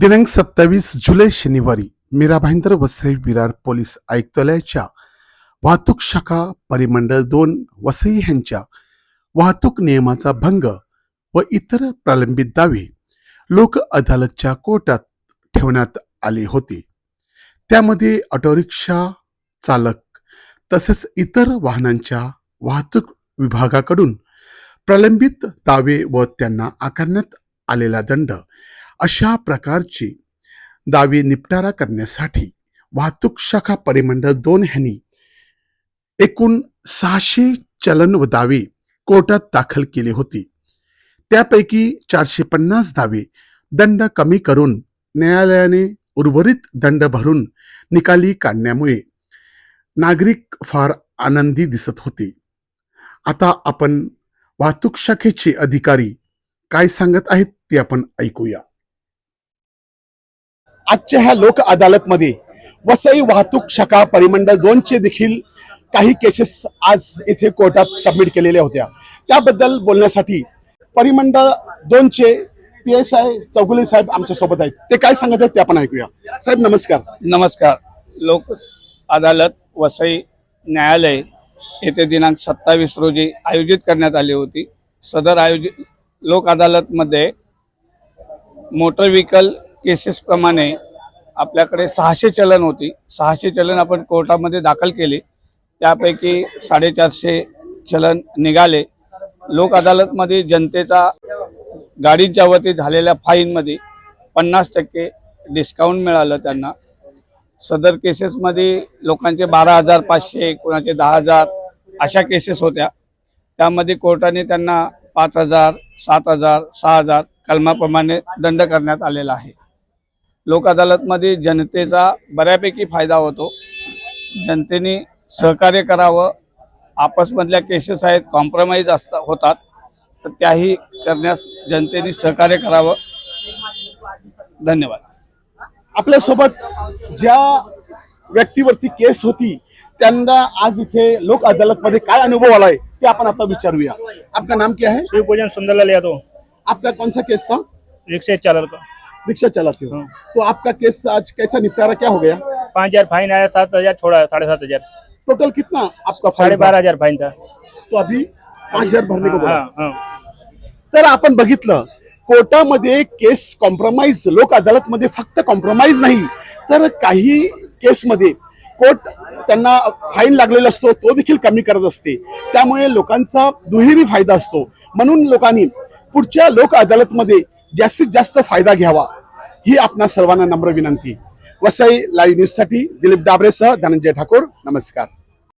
दिनांक सत्तावीस जुलै शनिवारी मीरा भाईंदर वसई विरार पोलीस आयुक्तालयाच्या वाहतूक शाखा परिमंडळ दोन वसई यांच्या वाहतूक नियमाचा भंग व इतर प्रलंबित दावे लोक अदालतच्या कोर्टात ठेवण्यात आले होते. त्यामध्ये ऑटोरिक्षा चालक तसेच इतर वाहनांच्या वाहतूक विभागाकडून प्रलंबित दावे व त्यांना आकारण्यात आलेला दंड अशा प्रकारचे दावे निपटारा करण्यासाठी वाहतूक शाखा परिमंडळ दोन ह्यांनी एकूण सहाशे चलन व दावे कोर्टात दाखल केले होते. त्यापैकी चारशे पन्नास दावे दंड कमी करून न्यायालयाने उर्वरित दंड भरून निकाली काढण्यामुळे नागरिक फार आनंदी दिसत होते. आता आपण वाहतूक शाखेचे अधिकारी काय सांगत आहेत ते आपण ऐकूया. आजच्या ह्या लोक अदालतमध्ये वसई वाहतूक शाखा परिमंडळ दोनचे देखील काही केसेस आज इथे कोर्टात सबमिट केलेल्या होत्या. त्याबद्दल बोलण्यासाठी परिमंडळ दोनचे पी एस आय चौगुले साहेब आमच्यासोबत आहेत. ते काय सांगत आहेत ते आपण ऐकूया. साहेब नमस्कार. नमस्कार. लोक अदालत वसई न्यायालय येथे दिनांक सत्तावीस रोजी आयोजित करण्यात आली होती. सदर आयोजित लोक अदालतमध्ये मोटर व्हेकल केसेसप्रमाणे आपल्याकडे सहाशे चलन होती. सहाशे चलन आपण कोर्टामध्ये दाखल केली. त्यापैकी साडेचारशे चलन निघाले. लोक अदालतमध्ये जनतेचा गाडींच्या वती झालेल्या फाईनमध्ये पन्नास टक्के डिस्काउंट मिळालं त्यांना. सदर केसेसमध्ये लोकांचे बारा हजार पाचशे कोणाचे दहा हजार अशा केसेस होत्या. त्यामध्ये कोर्टाने त्यांना पाच हजार सात हजार सहा हजार कलमाप्रमाणे दंड करण्यात आलेला आहे. लोक अदालतमध्ये जनतेचा बऱ्यापैकी फायदा होतो. जनतेने सहकार्य करावं. आपसमधल्या केसेस आहेत कॉम्प्रोमाइज असता होतात. तर त्याही करण्यास जनतेने सहकार्य करावं. धन्यवाद. आपल्यासोबत ज्या व्यक्तीवरती केस होती त्यांना आज इथे लोक अदालत मध्ये काय अनुभव आलाय ते आपण आता विचारूया. आपका नाम क्या है? शिव पूजन सुंदरलाल यादव. आपका कौन सा केस था? रिक्शा चालक. का रिक्शा चलाते हो। तो आपका केस आज कैसा निपटारा क्या हो गया? पाँच हजार फाइन आया सात हजार छोड़ा साढ़े सात हजार। टोटल कितना आपका साढ़े? बारह हजार फाइन था। तो अभी पाच हजार भरने को बोला। तर आपण बघितलं कोर्टामध्ये केस कॉम्प्रोमाइज लोक अदालतमध्ये फक्त कॉम्प्रोमाइज नाही तर काही केसमध्ये कोर्ट त्यांना फाईन लागलेला असतो तो देखील कमी करत असते. त्यामुळे लोकांचा दुहेरी फायदा असतो. म्हणून लोकांनी पुढच्या लोक अदालतमध्ये जास्तीत जास्त फायदा घ्यावा. ही आपणा सर्वांना नम्र विनंती. वसई लाईव्ह न्यूजसाठी दिलीप डाबरेसह धनंजय ठाकूर. नमस्कार.